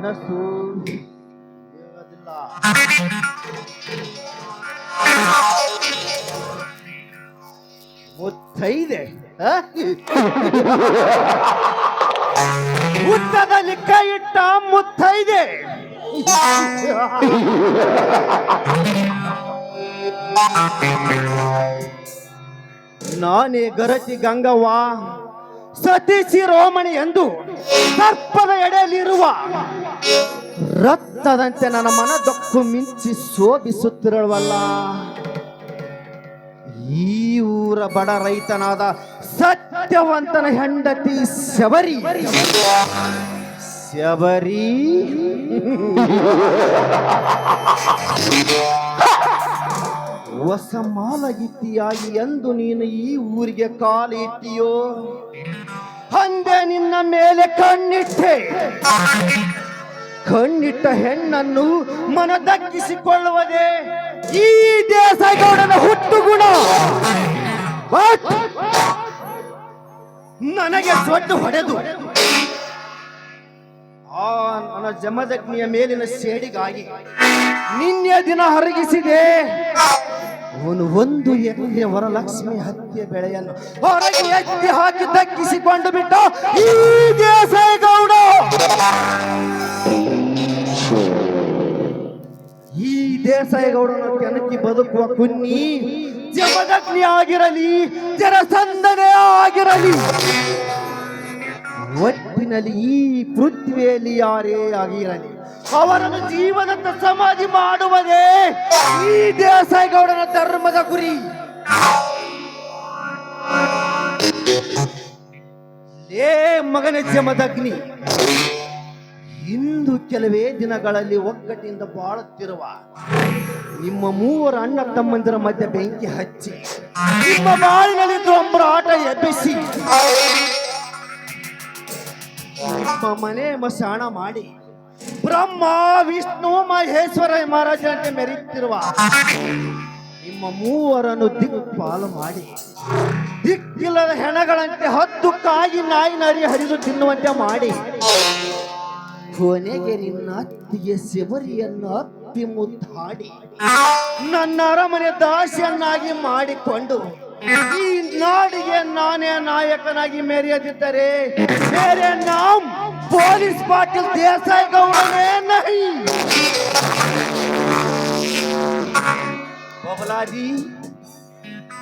ಮನಸ್ಸು ಮುತ್ತೈದೆ ಆ? ಹುತ್ತದಲ್ಲಿ ಕೈ ಇಟ್ಟ ಮುತ್ತೈದೆ ನಾನೇ ಗರತಿ ಗಂಗವ್ವ ಸತೀಶಿ ರೋಮಣಿ ಎಂದು ಸರ್ಪದ ಎಡೆಯಲ್ಲಿರುವ ರಕ್ತದಂತೆ ನನ್ನ ಮನ ದೊಕ್ಕು ಮಿಂಚಿ ಶೋಭಿಸುತ್ತಿರವಲ್ಲ ಈ ಊರ ಬಡ ರೈತನಾದ ಸತ್ಯವಂತನ ಹೆಂಡತಿ ಶಬರಿ. ಶಬರಿ. ಹೊಸ ಮಾಲಗಿತ್ತಿಯಾಗಿ ಎಂದು ನೀನು ಈ ಊರಿಗೆ ಕಾಲಿಟ್ಟಿಯೋ? ಅಂದೆ ನಿನ್ನ ಮೇಲೆ ಕಣ್ಣಿಟ್ಟೆ. ಕಣ್ಣಿಟ್ಟ ಹೆಣ್ಣನ್ನು ಮನದಕ್ಕಿಸಿಕೊಳ್ಳುವುದೇ ಈ ದೇಸಗೌಡನ ಹುಟ್ಟು ಗುಣ ನನಗೆ ದೊಡ್ಡ ಹೊಡೆದು. ಆ ನನ್ನ ಜಮದಗ್ನಿಯ ಮೇಲಿನ ಸೇಡಿಗಾಗಿ ನಿನ್ನೆ ದಿನ ಹರಗಿಸಿದೆ. ಅವನು ಒಂದು ಎಕರೆ ವರಲಕ್ಷ್ಮಿ ಹತ್ಯೆ ಬೆಳೆಯನ್ನು ಹೊರಗೆ ಎತ್ತಿ ಹಾಕಿ ದಕ್ಕಿಸಿಕೊಂಡು ಬಿಟ್ಟ ಈ ದೇಸಗೌಡ ಈ ದೇಸಾಯಿಗೌಡನ ಕೆಣಕಿ ಬದುಕುವ ಕುನ್ನಿ ಜಮದಗ್ನಿ ಆಗಿರಲಿ, ಜರಸಂದನೆ ಆಗಿರಲಿ. ಒಟ್ಟಿನಲ್ಲಿ ಈ ಪೃಥ್ವಿಯಲ್ಲಿ ಯಾರೇ ಆಗಿರಲಿ, ಅವರನ್ನು ಜೀವನದ ಸಮಾಧಿ ಮಾಡುವುದೇ ಈ ದೇಸಾಯಿಗೌಡನ ಧರ್ಮದ ಗುರಿ. ಲೇ ಮಗನ ಜಮದಗ್ನಿ, ಇಂದು ಕೆಲವೇ ದಿನಗಳಲ್ಲಿ ಒಗ್ಗಟ್ಟಿನಿಂದ ಬಾಳುತ್ತಿರುವ ನಿಮ್ಮ ಮೂವರು ಅಣ್ಣ ತಮ್ಮಂದಿರ ಮಧ್ಯೆ ಬೆಂಕಿ ಹಚ್ಚಿ, ನಿಮ್ಮ ಬಾಳಿನಲ್ಲಿ ಆಟ ಎಬ್ಬಿಸಿ ಮನೆ ಮಸಾಣ ಮಾಡಿ. ಬ್ರಹ್ಮ, ವಿಷ್ಣು, ಮಹೇಶ್ವರ ಮಹಾರಾಜನಂತೆ ಮೆರೆಯುತ್ತಿರುವ ನಿಮ್ಮ ಮೂವರನ್ನು ದಿಕ್ಪಾಲು ಮಾಡಿ. ದಿಕ್ಕಿಲ್ಲದ ಹೆಣಗಳಂತೆ ಹತ್ತು ಕಾಯಿ ನಾಯಿ ನರಿ ಹರಿದು ತಿನ್ನುವಂತೆ ಮಾಡಿ. ಕೊನೆಗೆ ನಿನ್ನ ಅತ್ತಿಗೆ ಸೆವರಿಯನ್ನು ಅತ್ತಿ ಮುದ್ದಾಡಿ. ನನ್ನ ಅರಮನೆ ದಾಸಿಯನ್ನಾಗಿ ಮಾಡಿಕೊಂಡು ಈ ನಾಡಿಗೆ ನಾನೇ ನಾಯಕನಾಗಿ ಮೆರೆಯದಿದ್ದರೆ ಬೇರೆ ನಾಮ್ ಪೊಲೀಸ್ ಪಾಟೀಲ್ ದೇಸಾಯಿ ಗೌಡನೇ ನಹಿ. ಬಬಲಾದಿ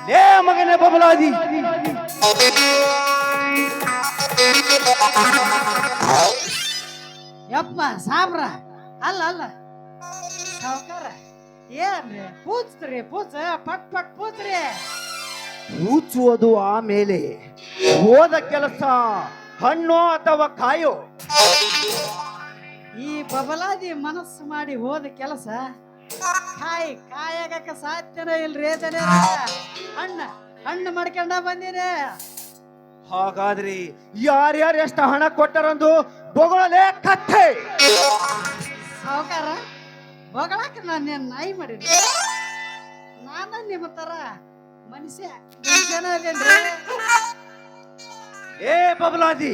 ಲೇ ಮಗನೇ ಬಬಲಾದಿ ಯಪ್ಪ ಸಾಬ್ರ, ಅಲ್ಲ ಅಲ್ಲ. ಸಾವ್ಕಾರ, ಏನ್ರಿ, ಪೂಜ್ತ್ರಿ, ಪೂಜ, ಪಟ್ ಪಟ್ ಪೂಜ್ರಿ. ಕೂಚುವುದು ಆಮೇಲೆ ಹೋದ ಕೆಲಸ ಹಣ್ಣು ಅಥವಾ ಕಾಯೋ? ಈ ಬಬಲಾದಿ ಮನಸ್ಸು ಮಾಡಿ ಹೋದ ಕೆಲಸ? ಕಾಯಿ ಕಾಯಾಗಕ್ಕೆ ಸಾಧ್ಯನೇ ಇಲ್ರಿ ಜನ ಹಣ್ಣು ಹಣ್ಣು ಮಾಡ್ಕೊಂಡ ಬಂದಿನಿ ಹಾಗಾದ್ರೆ ಯಾರ್ಯಾರು ಎಷ್ಟು ಹಣ ಕೊಟ್ಟರಂದು ಬೊಗಳಲೆ ಕತ್ತೆ. ಸಾವುಕಾರ ಬೊಗಳಕ್ಕೆ ನಾನು ನಾಯಿ ಮಾಡಿದ್ದೆ. ನಾನು ನಿಮ್ಮ ತರ ಮನುಷ್ಯ ಏ ಬಬಲಾದಿ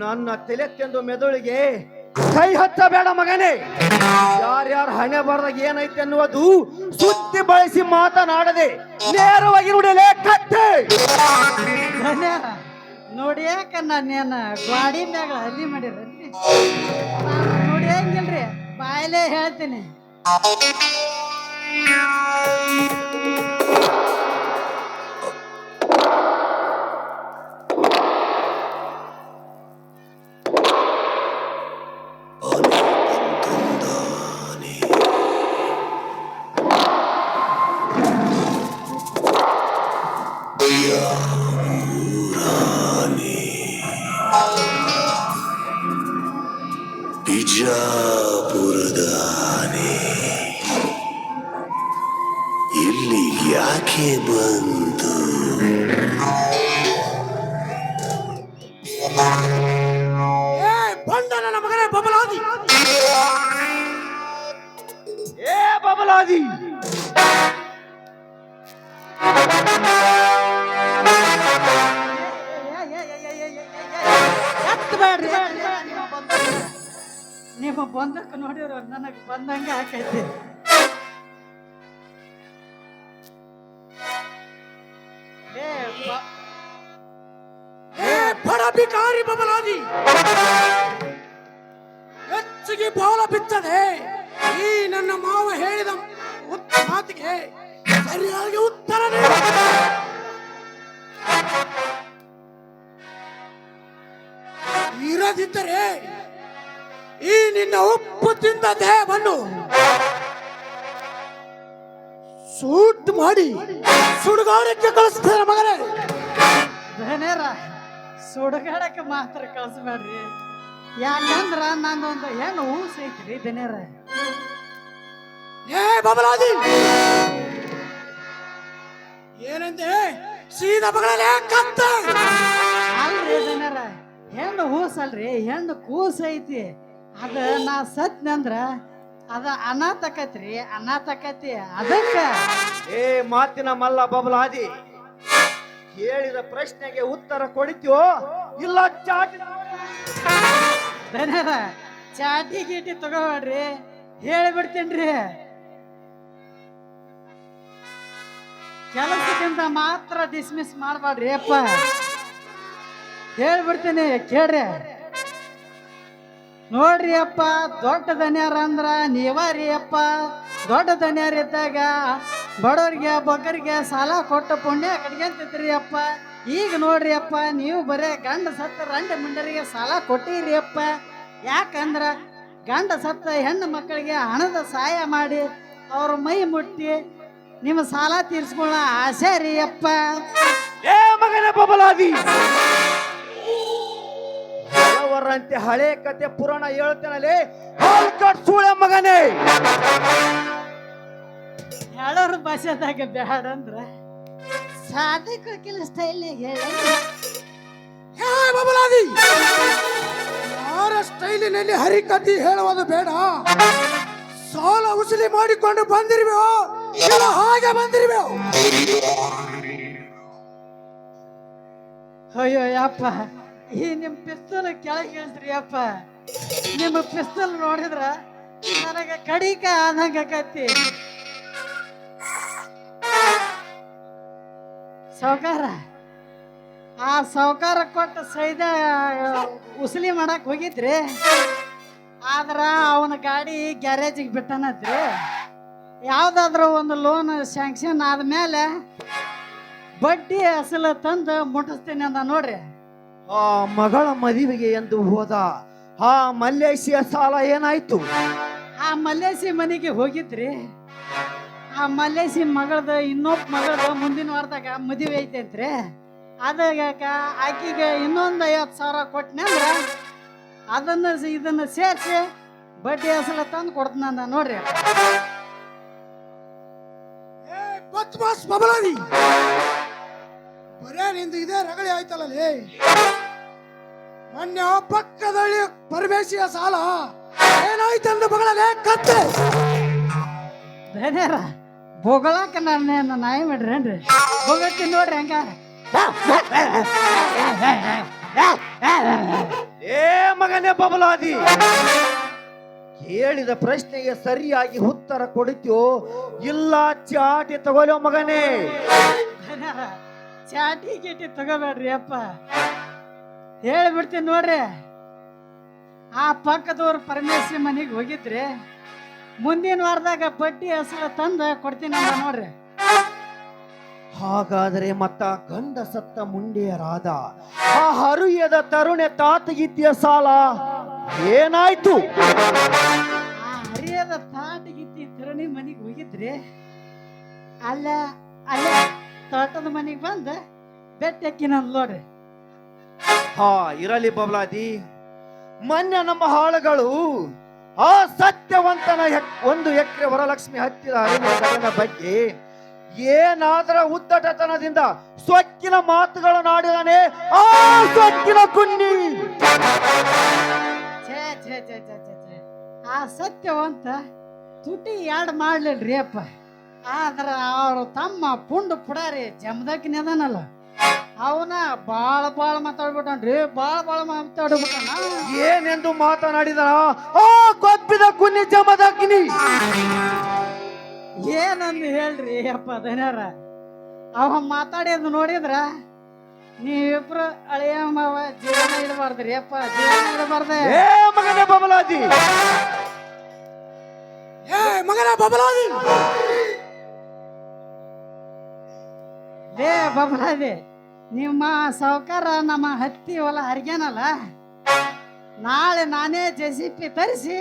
ನನ್ನ ತಲೆ ತೆಂದು ಮೆದುಳಿಗೆ ಕೈ ಹಚ್ಚಬೇಡ ಮಗನೇ. ಯಾರ್ಯಾರ ಹಣೆ ಬರದಾಗ ಏನೈತೆ ಅನ್ನುವುದು ಸುತ್ತಿ ಬಳಸಿ ಮಾತನಾಡದೆ ನೇರವಾಗಿ ನುಡಿಲೆ ಕತ್ತೆ. ನೋಡಿ ಯಾಕ ನಾನೇನ ಗಾಡಿ ಮ್ಯಾಗ ಅಲ್ಲಿ ಮಾಡಿರ ನೋಡಿ ಹಂಗಿಲ್ರಿ? ಬಾಯಲೇ ಹೇಳ್ತೀನಿ. Joe. ಯಾಕೆ ಬಂತು ಬಂದ ನನ್ನ ಮಗನೇ ಬಬಲಾದಿ ಏ ಬಬಲಾದಿ ಎತ್ ಬೇಡ್ರಿ ನಿಮ್ಮ ಬಂದಕ್ಕೆ ನೋಡಿರೋ ನನಗೆ ಬಂದಂಗ ಆಕೈತಿ ಬಿಕಾರಿ ಬಬಲಾದಿ ಹೆಚ್ಚಿಗೆ ಬಾಲ ಬಿತ್ತದೆ. ಈ ನನ್ನ ಮಾವ ಹೇಳಿದ ಮಾತಿಗೆ ಸರಿಯಾಗಿ ಉತ್ತರ. ಇರದಿದ್ದರೆ ಈ ನಿನ್ನ ಉಪ್ಪು ತಿಂದ ದೇಹವನ್ನು ಸೂಟ್ ಮಾಡಿ ಸುಡುಗಾಡಕ್ಕೆ ಕಳಿಸ್ತೇನೆ ಮಗನೇ. ಸುಡಗಾಡಕ್ಕೆ ಮಾತ್ರ ಕಳಿಸ್ಬೇಡ್ರಿ. ಯಾಕಂದ್ರ ನಂದೊಂದು ಹೆಣ್ಣು ಹೂಸ್ ಐತ್ರಿ ದಿನೇರ. ಏ ಬಬಲಾದಿ! ಏನಂದೆ? ಸೀದಾ ಬಗಳಲೆ ಕತ್ತ ಅಲ್ರಿ ಧನ್ಯರ ಹೆಣ್ಣು ಹೂಸ್ ಅಲ್ರಿ ಹೆಣ್ಣು ಕೂಸ್ ಐತಿ. ಅದ ನಾ ಸತ್ನಂದ್ರ ಅದ ಅನಾಥಕತ್ರಿ ಅನಾಥಕತಿ ಅದಕ್ಕ. ಏ ಮಾತಿನ ಮಲ್ಲ ಬಬಲಾದಿ. ಕೇಳಿದ ಪ್ರಶ್ನೆಗೆ ಉತ್ತರ ಕೊಡಿತೀವೋ ಇಲ್ಲ, ಚಾಟಿ ಚಾಟಿ ಗೀಟಿ ತಗೋಬೇಡ್ರಿ. ಹೇಳಿಬಿಡ್ತೇನ್ರಿ. ಕೆಲಸಕ್ಕಿಂತ ಮಾತ್ರ ಡಿಸ್ಮಿಸ್ ಮಾಡಬೇಡ್ರಿ, ಅಪ್ಪ. ಹೇಳ್ಬಿಡ್ತೀನಿ, ಕೇಳ್ರಿ. ನೋಡ್ರಿ, ಅಪ್ಪ, ದೊಡ್ಡ ದನ್ಯಾರ ಅಂದ್ರ ನೀವಾರಿ, ಅಪ್ಪ. ದೊಡ್ಡ ದನ್ಯಾರ ಇದ್ದಾಗ ಬಡವರಿಗೆ, ಬಗ್ಗರಿಗೆ ಸಾಲ ಕೊಟ್ಟು ಪುಣ್ಯ ಕಟ್ಕೊಂತಿದ್ರಿ ಅಪ್ಪ. ಈಗ ನೋಡ್ರಿ ಅಪ್ಪ, ನೀವು ಬರೇ ಗಂಡ ಸತ್ತ ರಂಡ ಮುಂಡರಿಗೆ ಸಾಲ ಕೊಟ್ಟಿರಿ ಅಪ್ಪ. ಯಾಕಂದ್ರ ಗಂಡ ಸತ್ತ ಹೆಣ್ಣು ಮಕ್ಕಳಿಗೆ ಹಣದ ಸಹಾಯ ಮಾಡಿ ಅವ್ರ ಮೈ ಮುಟ್ಟಿ ನಿಮ್ಮ ಸಾಲ ತೀರ್ಸ್ಕೊಳ್ಳೋ ಆಸೆ ರೀ ಅಪ್ಪ. ಏ ಬಬಲಾದಿ. ಅವರಂತೆ ಹಳೆ ಕತೆ ಪುರಾಣ ಹೇಳ್ತೇನಲ್ಲೇ ಮಗನೇ. ಹೇಳೋರ್ ಭಾಷೆದಾಗ ಬ್ಯಾಡ ಅಂದ್ರ? ಸಾಧಕ ವಕೀಲ ಸ್ಟೈಲ್ ಹೇಳಿ. ಬಬಲಾದಿ! ಯಾರ ಸ್ಟೈಲಿನಲ್ಲಿ ಹರಿಕತಿ ಹೇಳುವುದು ಬೇಡ. ಸಾಲ ಉಸಿಲಿ ಮಾಡಿಕೊಂಡು ಬಂದಿರ್ಬೇವು ಇಲ್ಲ ಹಾಗೆ ಬಂದಿರ್ಬೇವು ಅಯ್ಯೋ ಯಪ್ಪ. ಈ ನಿಮ್ ಪಿಸ್ತೂಲ್ ಕೆಳಗೆ ಹೇಳ್ತೀರಿ ಅಪ್ಪ ನಿಮ್ಮ ಪಿಸ್ತೂಲ್ ನೋಡಿದ್ರ ನನಗ ಕಡಿಕ ಆದಂಗ ಆಕತಿ ಸಾವ್ಕಾರ? ಆ ಸಾವ್ಕಾರ ಕೊಟ್ಟ ಸೈದ ಉಸಲಿ ಮಾಡಕ್ ಹೋಗಿದ್ರಿ. ಆದ್ರ ಅವನ ಗಾಡಿ ಗ್ಯಾರೇಜಿಗೆ ಬಿಟ್ಟನತ್ರಿ. ಯಾವ್ದಾದ್ರು ಒಂದು ಲೋನ್ ಸ್ಯಾಂಕ್ಷನ್ ಆದ್ಮೇಲೆ ಬಡ್ಡಿ ಅಸಲ ತಂದು ಮುಟ್ಟಿಸ್ತೀನಿ ಅಂದ ನೋಡ್ರಿ. ಆ ಮಗಳ ಮದುವೆಗೆ ಎಂದು ಹೋದ ಆ ಮಲ್ಲೇಶಿಯ ಸಾಲ ಏನಾಯ್ತು? ಆ ಮಲ್ಲೇಶಿ ಮನೆಗೆ ಹೋಗಿದ್ರಿ. ಆ ಮಲ್ಲೇಶಿ ಮಗಳದ ಇನ್ನೊಬ್ಬ ಮಗಳದ ಮುಂದಿನ ವಾರದಾಗ ಮದುವೆ ಐತೆ ಅಂತ್ರಿ. ಅದಾಗ ಆಕಿಗೆ ಇನ್ನೊಂದು ಐವತ್ತು ಸಾವಿರ ಕೊಟ್ಟನಂದ್ರ ಅದನ್ನ ಇದನ್ನ ಸೇರಿಸಿ ಬಡ್ಡಿ ಅಸಲ ತಂದು ಕೊಡ್ತೀನಿ ನೋಡ್ರಿ. ಏ ಬತ್ಮಾಸ್ ಬಬಲಾದಿ ಬರೇ ನಿಂದು ಇದೇ ರಗಳಿ ಆಯ್ತಲ್ಲ ಲೇ. ಮೊನ್ನೆ ಪಕ್ಕದಲ್ಲಿ ಪರಮೇಶಿಯ ಸಾಲ ಏನಾಯ್ತಂದು ಬಗಳೇ ಕತ್ತೆ. ಧನ್ಯರ ಬೊಗಳಾಕ ನನ್ನ ನಾಯಿ ಮಾಡ್ರೇನ್ರಿ? ಹೋಗತ್ತೀನಿ ನೋಡ್ರಿ ಹಂಗ. ಏ ಮಗನೇ ಬಬಲಾದಿ ಕೇಳಿದ ಪ್ರಶ್ನೆಗೆ ಸರಿಯಾಗಿ ಉತ್ತರ ಕೊಡುತ್ತೋ ಇಲ್ಲ ಚಾಟಿ ತಗೊಳ್ಳೋ ಮಗನೇ ಚಾಟಿ ಗೀಟಿ ತಗೋಬೇಡ್ರಿ ಅಪ್ಪ. ಹೇಳ್ಬಿಡ್ತೀನಿ ನೋಡ್ರಿ. ಆ ಪಕ್ಕದವ್ರ ಪರಮೇಶ್ವರಿ ಮನೆಗೆ ಹೋಗಿದ್ರಿ ಮುಂದಿನ ವಾರದಾಗ ಬಡ್ಡಿ ಹಸಲ ತಂದು ಕೊಡ್ತೀನಿ ಅಂತ ನೋಡ್ರಿ. ಹಾಗಾದರೆ ಮತ್ತ ಗಂಧ ಸತ್ತ ಮುಂಡಿಯರಾದ ಆ ಹರಿಯದ ತರುಣೆ ತಾತಗಿತ್ತಿಯ ಸಾಲ ಏನಾಯ್ತು? ಆ ಹರಿಯದ ತಾಟಗಿತ್ತಿ ತರುಣಿ ಮನೆಗೆ ಹೋಗಿದ್ರಿ ಅಲ್ಲ ಅಲ್ಲ ತೋಟದ ಮನೆಗೆ ಬಂದ ಬೆಟ್ಟ ಎಕ್ಕಿನ ನೋಡ್ರಿ. ಹಾ ಇರಲಿ ಬಬ್ಲಾದಿ. ಮೊನ್ನೆ ನಮ್ಮ ಹಾಳುಗಳು ಆ ಸತ್ಯವಂತನ ಒಂದು ಎಕರೆ ವರಲಕ್ಷ್ಮಿ ಹತ್ತಿದ ಕಡೆನ ಬಗ್ಗೆ ಏನಾದರ ಉದ್ದಟತನದಿಂದ ಸೊಕ್ಕಿನ ಮಾತುಗಳನ್ನಾಡಿದಾನೆ ಆ ಸೊಕ್ಕಿನ ಕುನ್ನಿ. ಆ ಸತ್ಯವಂತ ತುಟಿ ಯಾಡ್ ಮಾಡ್ಲಿಲ್ರಿ ಅಪ್ಪ. ಆದ್ರ ಅವ್ರ ತಮ್ಮ ಪುಂಡು ಪುಡಾರಿ ಜಮದಕ್ಕಿನ ಅದಾನಲ್ಲ. ಅವನ ಬಾಳ ಬಾಳ ಮಾತಾಡ್ಬಿಟ್ಟನ್ರಿ ಬಾಳ ಬಾಳ ಮಾತಾಡ್ಬಿಟ್ಟನ. ಏನೆಂದು ಮಾತನಾಡಿದ ಆ ಕೊಪ್ಪಿದ ಕುನ್ನಿ ಜಮದಗ್ನಿ ಏನಂದು ಹೇಳ್ರಿ ಅಪ್ಪ ಧನ್ಯಾರ ಅವ ಮಾತಾಡಿದ್ ನೋಡಿದ್ರ? ನೀವಿಬ್ರು ಅಳಿಯ ಮಾವ ಜೀವನ ಇಡಬಾರ್ದ್ರಿ ಅಪ್ಪ ಜೀವನ ಇಡಬಾರ್ದೆ. ಏ ಮಗನೇ ಬಬಲಾಜಿ. ಏ ಮಗನ ಬಬಲಾದಿ ಲೇ ಬಬಲಾದಿ, ನಿಮ್ಮ ಸಾವುಕಾರ ನಮ್ಮ ಹತ್ತಿ ಹೊಲ ಹರಿಗ್ಯಾನಲ್ಲ ನಾಳೆ ನಾನೇ ಜೆ ಸಿ ಪಿ ತರಿಸಿ,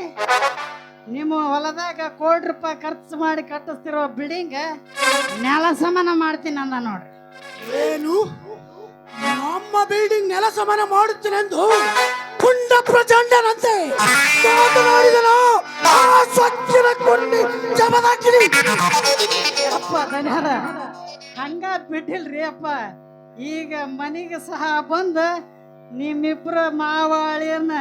ನಿಮ್ಮ ಹೊಲದಾಗ ಕೋಟಿ ರೂಪಾಯಿ ಖರ್ಚು ಮಾಡಿ ಕಟ್ಟಿಸ್ತಿರೋ ಬಿಲ್ಡಿಂಗ್ ನೆಲ ಸಮಾನ ಮಾಡ್ತೀನಿ ಅಂದ ನೋಡ್ರಿ. ಏನು? ನಮ್ಮ ಬಿಲ್ಡಿಂಗ್ ನೆಲ ಸಮಾನ ಮಾಡುತ್ತೇನೆಂದು ಪುಂಡ ಪ್ರಚಂಡನಂತೆ. ಮಾತನಾಡಿದನು ಆ ಸೊಕ್ಕಿನ ಕೊಂಡಿ ಜಮದಾಕಿನಿ ಅಪ್ಪ ಹಂಗ ಬಿಟ್ಟಿಲ್ರಿ ಅಪ್ಪ. ಈಗ ಮನೆಗೆ ಸಹ ಬಂದು ನಿಮ್ಮಿಬ್ರ ಮಾವಾಳಿಯನ್ನ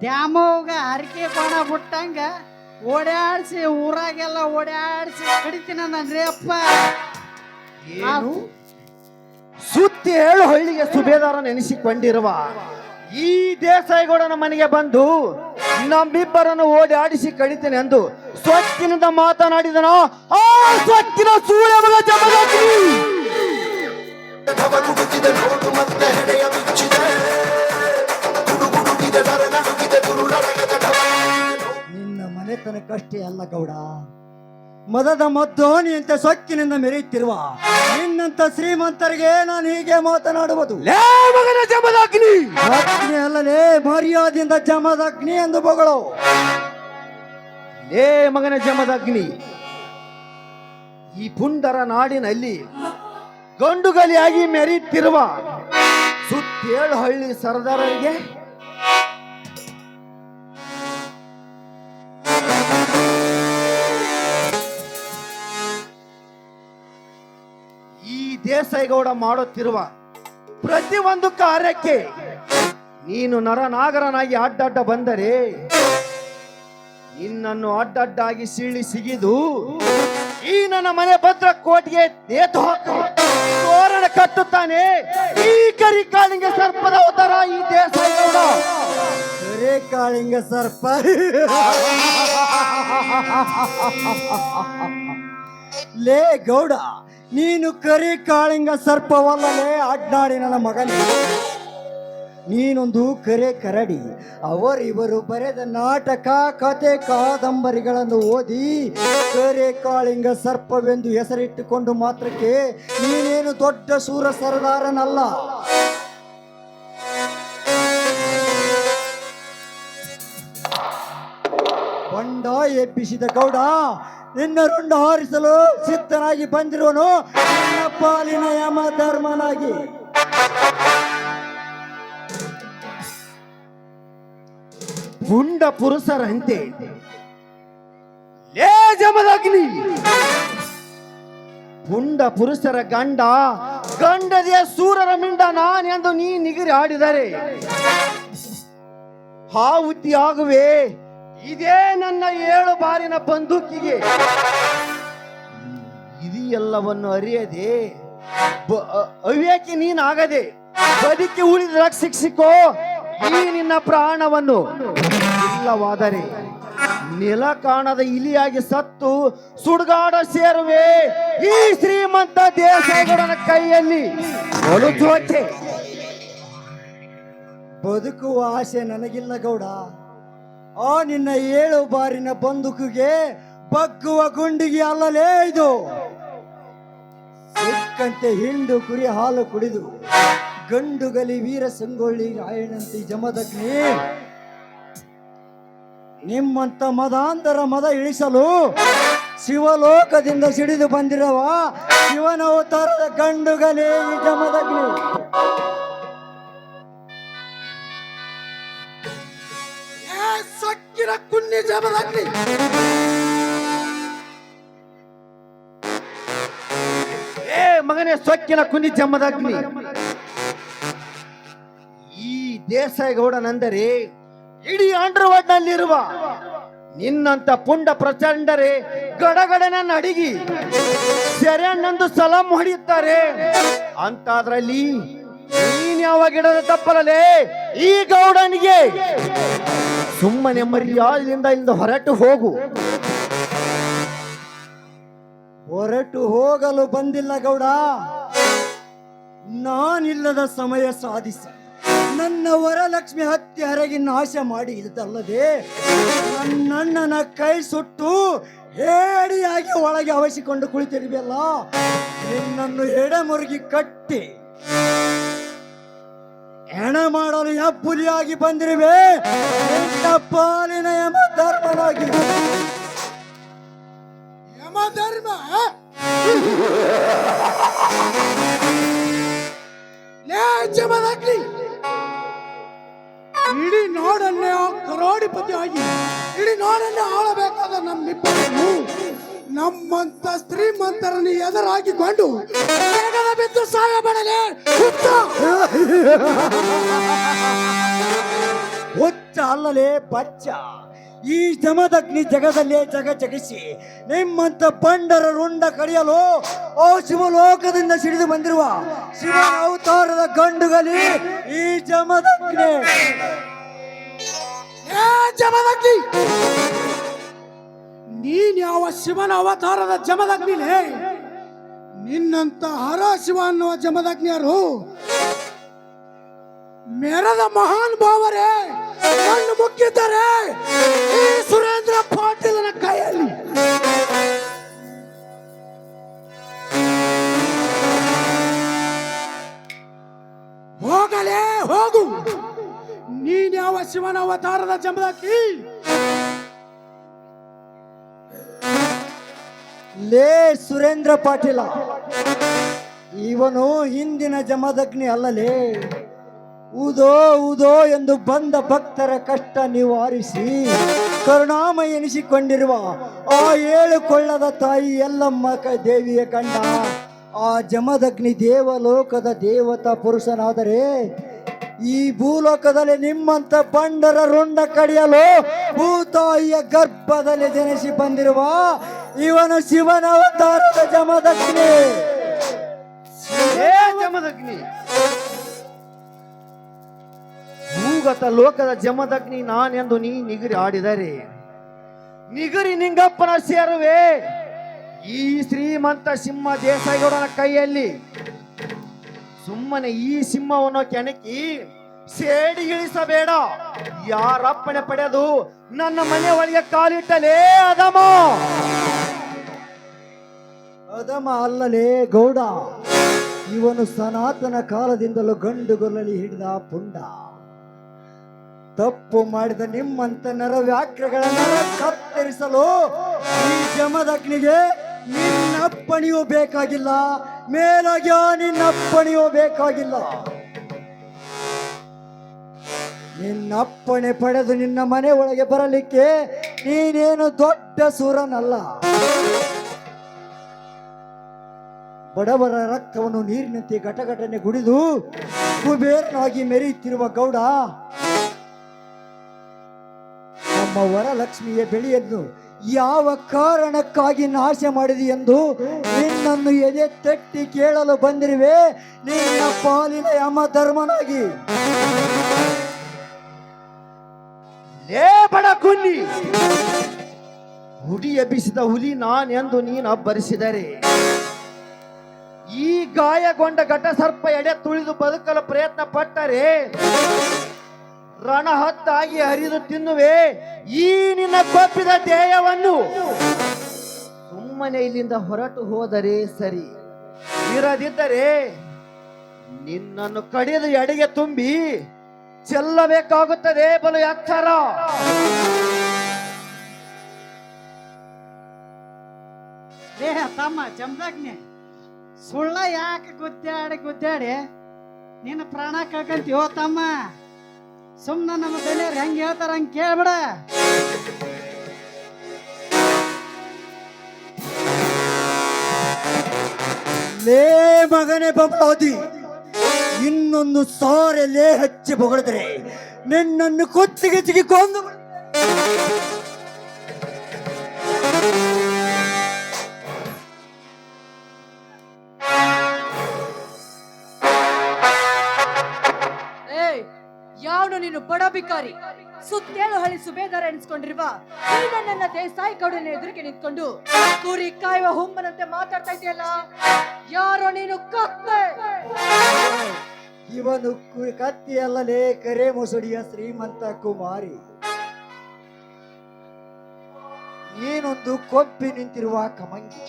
ದ್ಯಾಮವ್ಗ ಹರಕೆ ಕೋಣ ಬಿಟ್ಟಂಗ ಓಡಾಡ್ಸಿ ಊರಾಗೆಲ್ಲ ಓಡಾಡ್ಸಿ ಕಡಿತೀನಂದ್ರಿ ಅಪ್ಪ. ಏನು? ಸುತ್ತಿ ಹೇಳು ಹಳ್ಳಿಗೆ ಸುಬೇದಾರ ನೆನೆಸಿಕೊಂಡಿರುವ ಈ ದೇಸಾಯಿಗೌಡನ ಮನೆಗೆ ಬಂದು ನಮ್ಮಿಬ್ಬರನ್ನು ಓಡಿ ಆಡಿಸಿ ಕಡಿತೇನೆ ಎಂದು ಸ್ವತ್ತಿನಿಂದ ಮಾತನಾಡಿದನ. ಆ ಸ್ವತ್ತಿನ ಸೂರ್ಯ ಮಗ ಜಮದಗ್ನಿ. ನಿನ್ನ ಮನೆತನಕ್ಕಷ್ಟೇ ಅಲ್ಲ ಗೌಡ. ಮದದ ಮದ್ದೋಣಿಯಂತೆ ಸೊಕ್ಕಿನಿಂದ ಮೆರೆಯುತ್ತಿರುವ ನಿನ್ನಂತ ಶ್ರೀಮಂತರಿಗೆ ನಾನು ಹೀಗೆ ಮಾತನಾಡುವುದು. ಲೇ ಮಗನ ಜಮದಗ್ನಿ! ಅಗ್ನಿ ಅಲ್ಲಲೇ ಮರ್ಯಾದೆಯಿಂದ ಜಮದ ಅಗ್ನಿ ಎಂದು ಬಗಳು. ಲೇ ಮಗನ ಜಮದಗ್ನಿ! ಈ ಪುಂಡರ ನಾಡಿನಲ್ಲಿ ಗಂಡುಗಲಿಯಾಗಿ ಮೆರೆಯುತ್ತಿರುವ ಸುತ್ತೇಳು ಹಳ್ಳಿ ಸರದಾರರಿಗೆ ದೇಸಾಯಿಗೌಡ ಮಾಡುತ್ತಿರುವ ಪ್ರತಿ ಒಂದು ಕಾರ್ಯಕ್ಕೆ ನೀನು ನರನಾಗರನಾಗಿ ಅಡ್ಡಡ್ಡ ಬಂದರೆ ನಿನ್ನನ್ನು ಅಡ್ಡಡ್ಡಾಗಿ ಸೀಳಿ ಸಿಗಿದು ಈ ನನ್ನ ಮನೆ ಭದ್ರ ಕೋಟೆಗೆ ನೇತು ತೋರಣ ಕಟ್ಟುತ್ತಾನೆ. ಈ ಕರಿ ಕಾಳಿಂಗ ಸರ್ಪದ ಉತ್ತರ ಈ ದೇಸಾಯಿಗೌಡ. ಕರಿ ಕಾಳಿಂಗ ಸರ್ಪ. ಲೇ ಗೌಡ. ನೀನು ಕರಿ ಕಾಳಿಂಗ ಸರ್ಪವಲ್ಲಲೇ ಅಡ್ನಾಡಿ ನನ್ನ ಮಗನೇ. ನೀನೊಂದು ಕರೆ ಕರಡಿ, ಅವರಿವರು ಬರೆದ ನಾಟಕ, ಕತೆ, ಕಾದಂಬರಿಗಳನ್ನು ಓದಿ ಕರೆ ಕಾಳಿಂಗ ಸರ್ಪವೆಂದು ಹೆಸರಿಟ್ಟುಕೊಂಡು ಮಾತ್ರಕ್ಕೆ ನೀನೇನು ದೊಡ್ಡ ಸೂರ ಸರದಾರನಲ್ಲ ಬಂಡ ಎಬ್ಬಿಸಿದ ಗೌಡ ನಿನ್ನ ರುಂಡ ಹಾರಿಸಲು ಸಿದ್ಧನಾಗಿ ಬಂದಿರುವನು ನಿನ್ನ ಪಾಲಿನ ಯಮ ಧರ್ಮನಾಗಿ. ಗುಂಡ ಪುರುಷರಂತೆ ಲೇ ಜಮದಗ್ನಿ ಗುಂಡ ಪುರುಷರ ಗಂಡ ಗಂಡದಿಯ ಸೂರರ ಮಿಂಡ ನಾನೆಂದು ನೀ ನಿಗಿರಿ ಆಡಿದರೆ ಹಾವುತಿ ಆಗುವೆ ಇದೇ ನನ್ನ ಏಳು ಬಾರಿನ ಬಂದೂಕಿಗೆ. ಇದು ಎಲ್ಲವನ್ನು ಅರಿಯದೆ ಅವ್ಯಾಕಿ ನೀನಾಗದೆ, ಬದುಕಿ ಉಳಿದ ಶಿಕ್ಷಿಕೋ ಈ ನಿನ್ನ ಪ್ರಾಣವನ್ನು. ಇಲ್ಲವಾದರೆ ನೆಲ ಕಾಣದ ಇಲಿಯಾಗಿ ಸತ್ತು ಸುಡುಗಾಡ ಸೇರುವೆ. ಈ ಶ್ರೀಮಂತ ದೇಸಾಯಿಗೌಡನ ಕೈಯಲ್ಲಿ ಬದುಕುವ ಆಸೆ ನನಗಿಲ್ಲ ಗೌಡ. ಆ ನಿನ್ನ ಏಳು ಬಾರಿನ ಬಂದುಕಿಗೆ ಬಗ್ಗುವ ಗುಂಡಿಗೆ ಅಲ್ಲಲೇ ಇದು ಸಿಕ್ಕಂತೆ ಹಿಂಡು ಕುರಿ ಹಾಲು ಕುಡಿದು ಗಂಡುಗಲಿ ವೀರ ಸಂಗೊಳ್ಳಿ ರಾಯಣಂತಿ ಜಮದಗ್ನಿ ನಿಮ್ಮಂತ ಮದಾಂತರ ಮದ ಇಳಿಸಲು ಶಿವಲೋಕದಿಂದ ಸಿಡಿದು ಬಂದಿರವ ಶಿವನ ಅವತಾರದ ಗಂಡುಗಲೇ ಜಮದಗ್ನಿ. ಕುನ್ನಿ ಜಮದಾಕಿನಿ ಏ ಮಗನೇ, ಸೊಕ್ಕಿನ ಕುನ್ನಿ ಜಮ್ಮದಾಗ್ಲಿ. ಈ ದೇಸಾಯಿಗೌಡನೆಂದರೆ ಇಡೀ ಅಂಡರ್ವರ್ಡ್ ನಲ್ಲಿರುವ ನಿನ್ನಂತ ಪುಂಡ ಪ್ರಚಂಡರೇ ಗಡಗಡನ ಅಡಿಗಿ ಸೆರೆಣ್ಣಂದು ಸಲಂ ಹೊಡೆಯುತ್ತಾರೆ. ಅಂತಾದ್ರಲ್ಲಿ ನೀನ್ ಯಾವಾಗ ಗಿಡದ ಈ ಗೌಡನಿಗೆ ಸುಮ್ಮನೆ ಮರ್ಯಾದೆಯಿಂದ ಇಲ್ಲಿಂದ ಹೊರಟು ಹೋಗು. ಹೊರಟು ಹೋಗಲು ಬಂದಿಲ್ಲ ಗೌಡ. ನಾನಿಲ್ಲದ ಸಮಯ ಸಾಧಿಸ. ನನ್ನ ವರಲಕ್ಷ್ಮಿ ಹತ್ಯೆ ಹರಗಿ ನಾಶ ಮಾಡಿ ಇದಲ್ಲದೆ ನನ್ನಣ್ಣನ ಕೈ ಸುಟ್ಟು ಹೇಡಿಯಾಗಿ ಒಳಗೆ ಅವಸಿಕೊಂಡು ಕುಳಿತಿರ್ಬಲ್ಲ ನಿನ್ನನ್ನು ಎಡೆಮುರುಗಿ ಕಟ್ಟಿ ಹೆಣ ಮಾಡಲು ಹೆಬ್ಬುಲಿಯಾಗಿ ಬಂದಿರುವೆ. ಪಾಲಿನ ಯಮ ಧರ್ಮನಾಗಿ ಯಮಧರ್ಮ ಧರ್ಮ ಇಡೀ ನಾಡನ್ನೇ ಕರೋಡಿಪತಿ ಆಗಿ ಇಡೀ ನಾಡನ್ನೇ ಆಳಬೇಕಾದ ನಮ್ಮಿಬ್ಬರನ್ನು ನಮ್ಮಂತ ಶ್ರೀಮಂತರನ್ನು ಎದುರಾಗಿಕೊಂಡು ಬಿದ್ದು ಸಾಯಬಡಲೆ ಹುಚ್ಚ! ಹುಚ್ಚ ಅಲ್ಲಲೇ ಬಚ್ಚ ಈ ಜಮದಗ್ನಿ ಜಗದಲ್ಲೇ ಜಗ ಜಗಿಸಿ ನಿಮ್ಮಂತ ಪಂಡರ ರುಂಡ ಕಡಿಯಲು ಓ ಶಿವಲೋಕದಿಂದ ಸಿಡಿದು ಬಂದಿರುವ ಶಿವ ಅವತಾರದ ಗಂಡುಗಲಿ ಈ ಜಮದಗ್ನಿ. ಜಮದಗ್ನಿ! ನೀನ್ ಯಾವ ಶಿವನ ಅವತಾರದ ಜಮದಗ್ನಿಲೇ ನಿನ್ನಂತ ಹರ ಶಿವ ಅನ್ನುವ ಜಮದಗ್ನಿಯರು ಮೆರದ ಮಹಾನ್ ಭಾವರೇ, ಕಣ್ಣು ಮುಕ್ಕಿದ್ದಾರೆ ಈ ಸುರೇಂದ್ರ ಪಾಟೀಲನ ಕೈಯಲ್ಲಿ. ಹೋಗಲೇ ಹೋಗು. ನೀನ್ ಯಾವ ಶಿವನ ಅವತಾರದ ಜಮದಗ್ನಿ? ಲೇ ಸುರೇಂದ್ರ ಪಾಟೀಲ, ಇವನು ಹಿಂದಿನ ಜಮದಗ್ನಿ ಅಲ್ಲಲೇ. ಊದೋ ಊದೋ ಎಂದು ಬಂದ ಭಕ್ತರ ಕಷ್ಟ ನಿವಾರಿಸಿ ಕರುಣಾಮ ಎನಿಸಿಕೊಂಡಿರುವ ಆ ಏಳುಕೊಳ್ಳದ ತಾಯಿ ಎಲ್ಲಮ್ಮ ದೇವಿಯ ಕಂಡ ಆ ಜಮದಗ್ನಿ ದೇವಲೋಕದ ದೇವತಾ ಪುರುಷನಾದರೆ, ಈ ಭೂಲೋಕದಲ್ಲಿ ನಿಮ್ಮಂತ ಬಂಡರ ರುಂಡ ಕಡಿಯಲು ಭೂತಾಯಿಯ ಗರ್ಭದಲ್ಲಿ ಜನಿಸಿ ಬಂದಿರುವ ಇವನು ಶಿವನ ಅವತಾರದ ಜಮದಗ್ನಿ. ಜಮದಗ್ನಿ. ಭೂಗತ ಲೋಕದ ಜಮದಗ್ನಿ ನಾನೆಂದು ನೀ ನಿಗರಿ ಆಡಿದರೆ ನಿಗರಿ ನಿಂಗಪ್ಪನ ಸೇರುವೆ. ಈ ಶ್ರೀಮಂತ ಸಿಂಹ ದೇಸಾಯಿಗೌಡನ ಕೈಯಲ್ಲಿ ಸುಮ್ಮನೆ ಈ ಸಿಂಹವನ್ನು ಕೆಣಕಿ ಸೇಡಿ ಇಳಿಸಬೇಡ. ಯಾರಪ್ಪಣೆ ಪಡೆದು ನನ್ನ ಮನೆ ಒಳಗೆ ಕಾಲಿಟ್ಟಲೇ ಅದಮ ಅದಮ ಅಲ್ಲಲೇ ಗೌಡ. ಇವನು ಸನಾತನ ಕಾಲದಿಂದಲೂ ಗಂಡುಗೊಲ್ಲಲಿ ಹಿಡಿದ ಪುಂಡ. ತಪ್ಪು ಮಾಡಿದ ನಿಮ್ಮಂತ ನರ ವ್ಯಾಕ್ರಗಳನ್ನ ಕತ್ತರಿಸಲು ಈ ಜಮದಗ್ನಿಗೆ ನಿನ್ನಪ್ಪಣಿಯೂ ಬೇಕಾಗಿಲ್ಲ. ಮೇಲಾಗ್ಯ ನಿನ್ನಪ್ಪಣಿಯೂ ಬೇಕಾಗಿಲ್ಲ. ನಿನ್ನಪ್ಪಣೆ ಪಡೆದು ನಿನ್ನ ಮನೆ ಒಳಗೆ ಬರಲಿಕ್ಕೆ ನೀನೇನು ದೊಡ್ಡ ಸೂರನಲ್ಲ. ಬಡವರ ರಕ್ತವನ್ನು ನೀರಿನಂತೆ ಘಟಘಟನೆ ಗುಡಿದು ಕುಬೇರನಾಗಿ ಮೆರೆಯುತ್ತಿರುವ ಗೌಡ, ನಮ್ಮ ವರಲಕ್ಷ್ಮಿಯ ಬೆಳೆಯನ್ನು ಯಾವ ಕಾರಣಕ್ಕಾಗಿ ನಾಶ ಮಾಡಿದೆ ಎಂದು ನಿನ್ನನ್ನು ಎದೆ ತಟ್ಟಿ ಕೇಳಲು ಬಂದಿರುವೆ. ನಿನ್ನ ಪಾಲಿನ ಯಮ ಧರ್ಮನಾಗಿ ಬಡ ಹುಡಿ ಎಬ್ಬಿಸಿದ ಹುಲಿ ನಾನೆಂದು ನೀನು ಅಬ್ಬರಿಸಿದರೆ ಈ ಗಾಯಗೊಂಡ ಘಟ ಸರ್ಪ ಎಡೆ ತುಳಿದು ಬದುಕಲು ಪ್ರಯತ್ನ ಪಟ್ಟರೆ ರಣಹತ್ತಾಗಿ ಹರಿದು ತಿನ್ನುವೆ. ಈ ನಿನ್ನ ಕೊಪ್ಪಿದ ದೇಹವನ್ನು ಸುಮ್ಮನೆ ಇಲ್ಲಿಂದ ಹೊರಟು ಹೋದರೆ ಸರಿ. ಇರದಿದ್ದರೆ ನಿನ್ನನ್ನು ಕಡಿದು ಎಡೆಗೆ ತುಂಬಿ ಚೆಲ್ಲಬೇಕಾಗುತ್ತದೆ ಬಲು ಎತ್ತರ. ದೇಹ ತಮ್ಮ ಜಮದಗ್ನಿ ಸುಳ್ಳ ಯಾಕೆ ಗುದ್ದಾಡಿ ಗುದ್ದಾಡಿ? ನಿನ್ನ ಪ್ರಾಣ ಕಳ್ಕಂತೀವೋ ತಮ್ಮ? ಸುಮ್ಮನೆ ನಮ್ಮ ಬೆಲೆಯವ್ರು ಹೆಂಗೆ ಹೇಳ್ತಾರ ಹಂಗ ಕೇಳ್ಬಿಡ. ಲೇ ಮಗನೇ ಬಬಲಾದಿ ಇನ್ನೊಂದು ಸಾರೆ ಲೇ ಹಚ್ಚಿ ಬೊಗಳಿದ್ರೆ ನಿನ್ನನ್ನು ಕುತ್ತಿಗೆ ಚಿಗಿ ಕೊಂದು ನೀನು ಬಡ ಬಿಕಾರಿ ಸುತ್ತೇಳು ಹಳಿ ಸುಬೇದಾರ ಎನಿಸ್ಕೊಂಡಿರುವ ನನ್ನ ದೇಸಾಯಿ ಕೌಡನ ಎದುರಿಗೆ ನಿಂತ್ಕೊಂಡು ಕುರಿ ಕಾಯುವ ಹುಮ್ಮನಂತೆ ಮಾತಾಡ್ತಾ ಇದೆಯಲ್ಲ ಯಾರೋ ನೀನು ಕತ್ತೆ. ಇವನು ಕತ್ತಿ ಕತ್ತಿಯಲ್ಲಲೇ ಕರೆ ಮುಸುಡಿಯ ಶ್ರೀಮಂತ ಕುಮಾರಿ. ನೀನೊಂದು ಕೊಬ್ಬಿ ನಿಂತಿರುವ ಕಮಂಗಿ.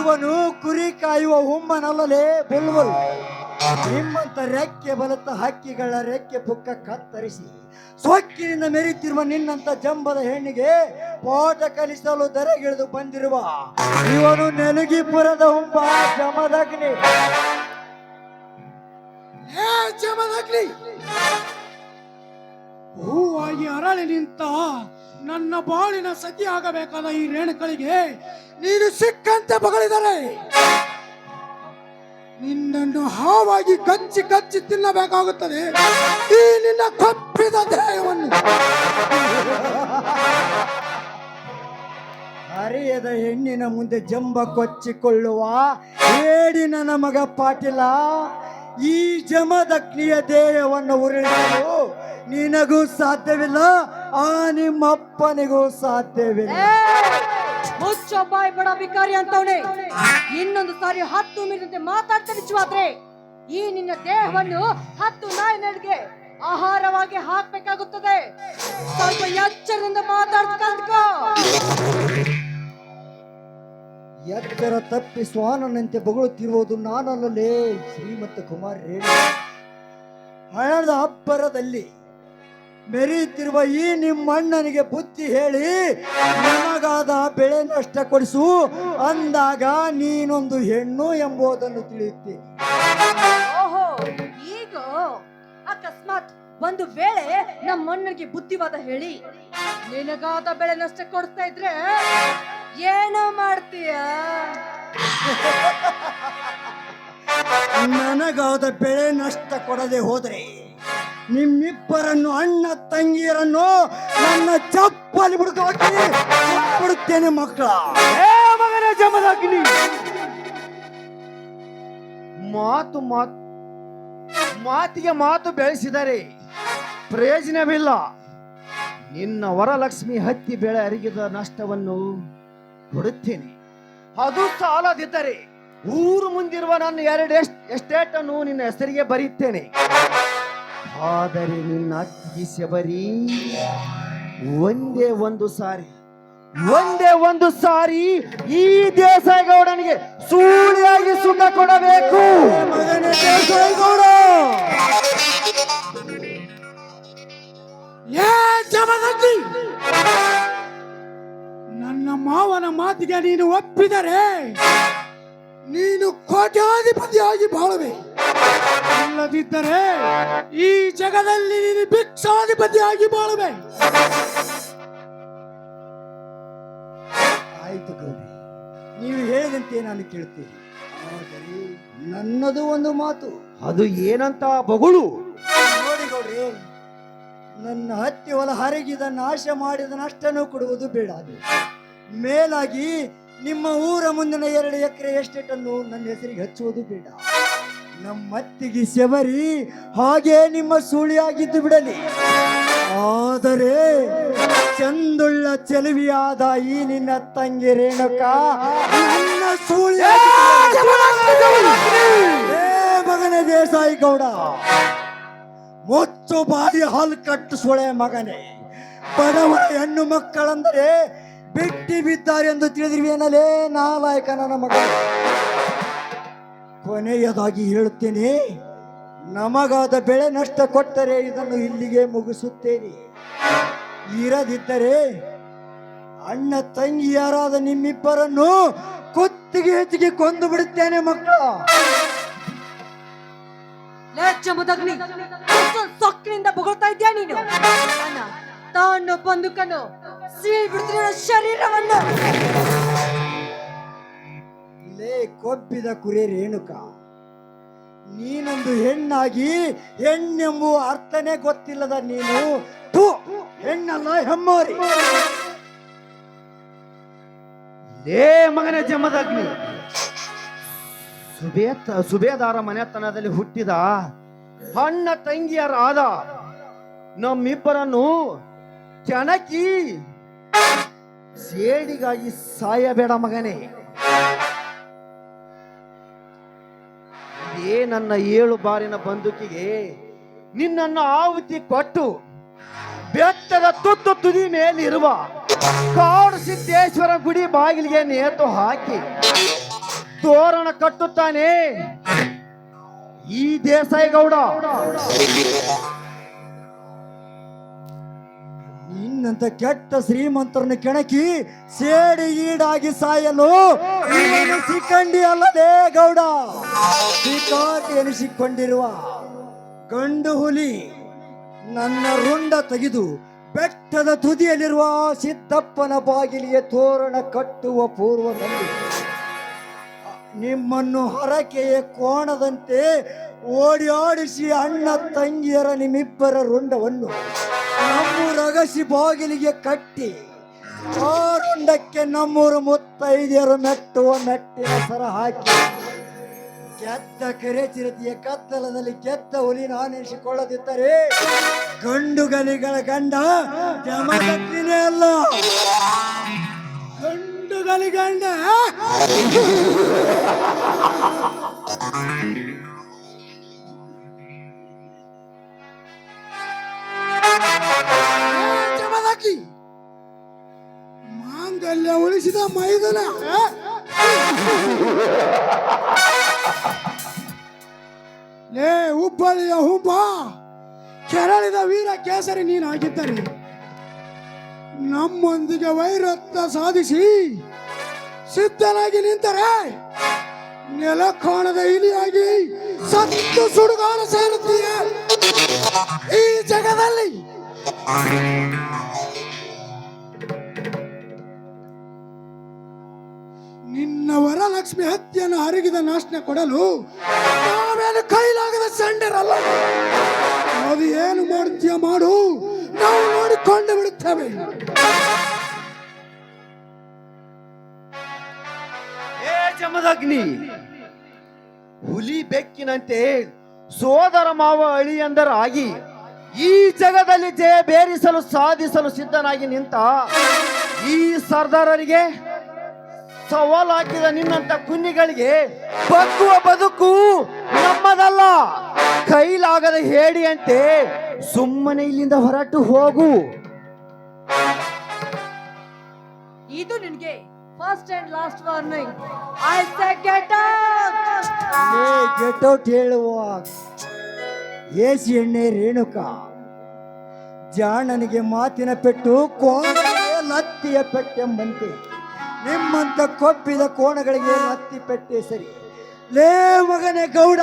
ಇವನು ಕುರಿ ಕಾಯುವ ಹುಮ್ಮನಲ್ಲಲೇ ಬುಲ್ಬುಲ್ ನಿಮ್ಮಂತ ರೆಕ್ಕೆ ಬಲತ ಹಕ್ಕಿಗಳ ರೆಕ್ಕೆ ಪುಕ್ಕ ಕತ್ತರಿಸಿ, ಸೊಕ್ಕಿನಿಂದ ಮೆರಿತಿರುವ ನಿನ್ನಂತ ಜಂಬದ ಹೆಣ್ಣಿಗೆ ಪಾಠ ಕಲಿಸಲು ದರೆಗಿಳಿದು ಬಂದಿರುವ ಇವನು ನೆಲಗಿಪುರದ ಹುಂಬ, ಜಮದಗ್ನಿ. ಜಮದಗ್ನಿ! ಹೂವಾಗಿ ಅರಳಿ ನಿಂತ ನನ್ನ ಬಾಳಿನ ಸತಿ ಆಗಬೇಕಾದ ಈ ರೇಣುಕಳಿಗೆ. ನೀನು ಸಿಕ್ಕಂತೆ ಬಗಳಿದರೆ ನಿನ್ನನ್ನು ಹಾವಾಗಿ ಕಚ್ಚಿ ಕಚ್ಚಿ ತಿನ್ನಬೇಕಾಗುತ್ತದೆ. ಈ ನಿನ್ನ ಕಪ್ಪಿದ ದೇಹವನ್ನು. ಹರಿಯದ ಹೆಣ್ಣಿನ ಮುಂದೆ ಜಂಬ ಕೊಚ್ಚಿಕೊಳ್ಳುವ ಏಡಿನ ನಮಗ ಪಾಟಿಲ. ಈ ಜಮದಗ್ನಿಯ ದೇಹವನ್ನು ಉರುಳಿಸಲು ನಿನಗೂ ಸಾಧ್ಯವಿಲ್ಲ, ಆ ನಿಮ್ಮಪ್ಪನಿಗೂ ಸಾಧ್ಯವಿಲ್ಲ. ಮುಚ್ಚೋ ಬಾಯ್ ಬಡ ಬಿಕಾರಿ ಅಂತವನೇ. ಇನ್ನೊಂದು ಸಾರಿ ಹತ್ತು ಮೀರಿದಂತೆ ಮಾತಾಡ್ತಾ ನಿಜವಾದ್ರೆ ಈ ನಿನ್ನ ದೇಹವನ್ನು ಹತ್ತು ನಾಯಿ ನಡಿಗೆ ಆಹಾರವಾಗಿ ಹಾಕ್ಬೇಕಾಗುತ್ತದೆ. ಸ್ವಲ್ಪ ಎಚ್ಚರದಿಂದ ಮಾತಾಡ್ತಾ ಎಚ್ಚರ ತಪ್ಪಿ ಸ್ವಾನನಂತೆ ಬಗಳುತ್ತಿರುವುದು ನಾನಲ್ಲಲೇ ಶ್ರೀಮಂತ ಕುಮಾರ್ ಹಣದ ಅಬ್ಬರದಲ್ಲಿ ಮೆರೆಯುತ್ತಿರುವ ಈ ನಿಮ್ಮಣ್ಣನಿಗೆ ಬುದ್ಧಿ ಹೇಳಿ ನಮಗಾದ ಬೆಳೆ ನಷ್ಟ ಕೊಡಿಸು ಅಂದಾಗ ನೀನೊಂದು ಹೆಣ್ಣು ಎಂಬುದನ್ನು ತಿಳಿಯುತ್ತೆ ಓಹೋ ಈಗ ಅಕಸ್ಮಾತ್ ಒಂದು ವೇಳೆ ನಮ್ಮ ಮಣ್ಣನಿಗೆ ಬುದ್ಧಿವಾದ ಹೇಳಿ ನಿನಗಾದ ಬೆಳೆ ನಷ್ಟ ಕೊಡ್ತಾ ಇದ್ರೆ ಏನು ಮಾಡ್ತೀಯ? ನನಗಾದ ಬೆಳೆ ನಷ್ಟ ಕೊಡದೆ ಹೋದರೆ ನಿಮ್ಮಿಬ್ಬರನ್ನು ಅಣ್ಣ ತಂಗಿಯರನ್ನು ನನ್ನ ಚಪ್ಪಲಿ ಬಿಡುದು ಹಾಕಿ ಬಿಡುತ್ತೇನೆ ಮಕ್ಕಳ. ಮಗನ ಜಮದಗ್ನಿ ಮಾತು ಮಾತು, ಮಾತಿಗೆ ಮಾತು ಬೆಳೆಸಿದರೆ ಪ್ರಯೋಜನವಿಲ್ಲ. ನಿನ್ನ ವರಲಕ್ಷ್ಮಿ ಹತ್ತಿ ಬೆಳೆ ಅರಿಗಿದ ನಷ್ಟವನ್ನು ಕೊಡುತ್ತೇನೆ. ಅದು ಸಾಲದಿದ್ದರೆ ಊರು ಮುಂದಿರುವ ನನ್ನ ಎರಡು ಎಸ್ ಎಸ್ಟೇಟ್ ಅನ್ನು ನಿನ್ನ ಹೆಸರಿಗೆ ಬರೆಯುತ್ತೇನೆ. ಆದರೆ ನಿನ್ನ ಅಜ್ಜಿ ಶಬರಿ ಒಂದೇ ಒಂದು ಸಾರಿ, ಒಂದೇ ಒಂದು ಸಾರಿ ಈ ದೇಸಾಯಿಗೌಡನಿಗೆ ಸೂಳಿಯಾಗಿ ಸುಖ ಕೊಡಬೇಕು. ನನ್ನ ಮಾವನ ಮಾತಿಗೆ ನೀನು ಒಪ್ಪಿದರೆ ನೀನು ಕೋಟ್ಯಾಧಿಪತಿಯಾಗಿ ಬಾಳುವೆ. ಇಲ್ಲದಿದ್ದರೆ ಈ ಜಗದಲ್ಲಿ ನೀನು ಭಿಕ್ಷಾಧಿಪತಿಯಾಗಿ ಬಾಳುವೆ. ಆಯ್ತು ಗೌರಿ ನೀವು ಹೇಳಿದಂತೆ ನಾನು ಕೇಳ್ತೀನಿ. ಆದರೆ ನನ್ನದು ಒಂದು ಮಾತು. ಅದು ಏನಂತ ಬಗಳು. ನೋಡಿ ಗೌರಿ ನನ್ನ ಹತ್ತಿ ಹೊಲ ಹರಗಿದ ನಾಶ ಮಾಡಿದ ನಷ್ಟನು ಕೊಡುವುದು ಬೇಡ ಅದು. ಮೇಲಾಗಿ ನಿಮ್ಮ ಊರ ಮುಂದಿನ ಎರಡು ಎಕರೆ ಎಸ್ಟೇಟನ್ನು ನನ್ನ ಹೆಸರಿಗೆ ಹಚ್ಚುವುದು ಬೇಡ. ನಮ್ಮ ಅತ್ತಿಗೆ ಶಬರಿ ಹಾಗೆ ನಿಮ್ಮ ಸುಳಿಯಾಗಿದ್ದು ಬಿಡಲಿ. ಆದರೆ ಚಂದುಳ್ಳ ಚೆಲುವಿಯಾದ ಈ ನಿನ್ನ ತಂಗಿ ರೇಣುಕ, ನಿನ್ನ ಸುಳಿಯಾಗಿ ಏ ಮಗನೇ ದೇಸಾಯಿ ಗೌಡ, ಮುಚ್ಚು ಬಾಡಿ ಹಾಲು ಕಟ್ಟು ಸುಳೆ ಮಗನೇ. ಬಡವರ ಹೆಣ್ಣು ಮಕ್ಕಳಂದರೆ ಬಿಟ್ಟಿ ಬಿದ್ದಾರೆ ಎಂದು ತಿಳಿದಿರುವೇನಲೇ ನಾಲಾಯಕ ನನ್ನ ಮಗ. ಕೊನೆಯದಾಗಿ ಹೇಳುತ್ತೇನೆ, ನಮಗಾದ ಬೆಳೆ ನಷ್ಟ ಕೊಟ್ಟರೆ ಇದನ್ನು ಇಲ್ಲಿಗೆ ಮುಗಿಸುತ್ತೇನೆ. ಇರದಿದ್ದರೆ ಅಣ್ಣ ತಂಗಿಯಾರಾದ ನಿಮ್ಮಿಬ್ಬರನ್ನು ಕುತ್ತಿಗೆ ಹೆಚ್ಚಿಗೆ ಕೊಂದು ಬಿಡುತ್ತೇನೆ ಮಕ್ಕಳು. ಸೊಕ್ಕಿನಿಂದ ಬೊಗಳ್ತಾ ಇದ್ಯಾ ನೀನು? ತಾನು ಬಂದುಕನು ಸೀಳ್ ಶರೀರವನ್ನು. ಲೇ ಕೊಬ್ಬಿದ ಕುರಿ ರೇಣುಕ. ನೀನೊಂದು ಹೆಣ್ಣಾಗಿ ಹೆಣ್ಣೆಂಬುವ ಅರ್ಥನೇ ಗೊತ್ತಿಲ್ಲದ ನೀನು. ಹೆಣ್ಣಲ್ಲ ಹೆಮ್ಮಾರಿ. ಲೇ ಮಗನ ಜಮದಗ್ನಿ ಸುಬೇತ ಸುಬೇದಾರ ಮನೆತನದಲ್ಲಿ ಹುಟ್ಟಿದ ಅಣ್ಣ ತಂಗಿಯರಾದ ನಮ್ಮಿಬ್ಬರನ್ನು ಕೆಣಕಿ ಸೇಡಿಗಾಗಿ ಸಾಯಬೇಡ ಮಗನೇ. ಇದೇ ನನ್ನ ಏಳು ಬಾರಿನ ಬಂದೂಕಿಗೆ, ನಿನ್ನನ್ನು ಆಹುತಿ ಕೊಟ್ಟು ಬೆಟ್ಟದ ತುತ್ತು ತುದಿ ಮೇಲಿರುವ ಕಾಡು ಸಿದ್ದೇಶ್ವರ ಗುಡಿ ಬಾಗಿಲಿಗೆ ನೇತು ಹಾಕಿ ತೋರಣ ಕಟ್ಟುತ್ತಾನೆ. ಈ ದೇಸಾಯಿ ಗೌಡ ನಿನ್ನಂತ ಕೆಟ್ಟ ಶ್ರೀಮಂತರನ್ನು ಕೆಣಕಿ ಸೇಡಿ ಈಡಾಗಿ ಸಾಯಲು ಸಿಕ್ಕಂಡಿ ಅಲ್ಲದೆ ಗೌಡ. ಸಿಕ್ಕಾಟಿ ಎನಿಸಿಕೊಂಡಿರುವ ಗಂಡು ಹುಲಿ ನನ್ನ ರುಂಡ ತೆಗೆದು ಬೆಟ್ಟದ ತುದಿಯಲ್ಲಿರುವ ಸಿದ್ದಪ್ಪನ ಬಾಗಿಲಿಗೆ ತೋರಣ ಕಟ್ಟುವ ಪೂರ್ವದಲ್ಲಿ ನಿಮ್ಮನ್ನು ಹರಕೆಯ ಕೋಣದಂತೆ ಓಡಿ ಆಡಿಸಿ ಅಣ್ಣ ತಂಗಿಯರ ನಿಮ್ಮಿಬ್ಬರ ರುಂಡವನ್ನು ನಮ್ಮೂರ ಅಗಸಿ ಬಾಗಿಲಿಗೆ ಕಟ್ಟಿ ಆ ರುಂಡಕ್ಕೆ ನಮ್ಮೂರು ಮುತ್ತೈದೆಯರು ಮೆಟ್ಟುವ ಮೆಟ್ಟಿನ ಸರ ಹಾಕಿ ಕೆತ್ತ ಕರೆಚಿರತಿಯ ಕತ್ತಲದಲ್ಲಿ ಕೆತ್ತ ಹುಲಿ ನಾನೆನಿಸಿಕೊಳ್ಳದಿದ್ದರೆ ಗಂಡು ಗಲಿಗಳ ಗಂಡ ಜಮಗತ್ತಿನೇ ಅಲ್ಲ. ಗಂಡು ಗಲಿಗಂಡ ಜಮದಕ್ಕಿ ಮಾಂಗಲ್ಯ ಉಳಿಸಿದ ಮೈದನ. ಲೇ, ಹುಬ್ಬಳ್ಳಿಯ ಹುಬ್ಬ ಕೆರಳಿದ ವೀರ ಕೇಸರಿ ನೀನು. ನೀನಾಗಿದ್ದರೆ ನಮ್ಮೊಂದಿಗೆ ವೈರತ್ವ ಸಾಧಿಸಿ ಸಿದ್ಧನಾಗಿ ನಿಂತರೆ. ನೆಲ ಕಾಣದ ಇಲಿಯಾಗಿ ಸತ್ತು ಸುಡುಗಾಡ ಸೇರುತ್ತೀಯ. ಈ ಜಗದಲ್ಲಿ. ನಿನ್ನ ವರಲಕ್ಷ್ಮಿ ಹತ್ಯೆಯನ್ನು ಹರಗಿದ ನಾಶನ ಕೊಡಲು ನಾವೇನು ಕೈಲಾಗದ ಸಂಡರಲ್ಲ? ಅದು ಏನು ಮಾಡ್ತೀಯ ಮಾಡು. ನಾವು ನೋಡಿಕೊಂಡು ಬಿಡುತ್ತೇವೆ. ಏ ಜಮದಗ್ನಿ ಹುಲಿ ಬೆಕ್ಕಿನಂತೆ ಸೋದರ ಮಾವ ಅಳಿಯಂದರಾಗಿ ಈ ಜಗದಲ್ಲಿ ಜಯ ಬೇರಿಸಲು ಸಾಧಿಸಲು ಸಿದ್ಧನಾಗಿ ನಿಂತ ಈ ಸರ್ದಾರರಿಗೆ ಸವಾಲು ಹಾಕಿದ ನಿನ್ನಂತ ಕುನ್ನಿಗಳಿಗೆ ಬಗ್ಗುವ ಬದುಕು ನಮ್ಮದಲ್ಲ. ಕೈಲಾಗದ ಹೇಡಿಯಂತೆ ಸುಮ್ಮನೆ ಇಲ್ಲಿಂದ ಹೊರಟು ಹೋಗು. First and last warning I say get a get out ಹೇಳುವ. ಏಸಿ ಎಣ್ಣೆ ರೇಣುಕಾ. ಜಾಣನಿಗೆ ಮಾತಿನ ಪೆಟ್ಟು ಕೋಣ ಲತ್ತಿಯ ಪೆಟ್ಟೆಂಬಂತೆ. ನಿಮ್ಮಂತ ಕೊಬ್ಬಿದ ಕೋಣಗಳಿಗೆ ಲತ್ತಿ ಪೆಟ್ಟೆ ಸರಿ. ಲೇ, ಮಗನೇ ಗೌಡ!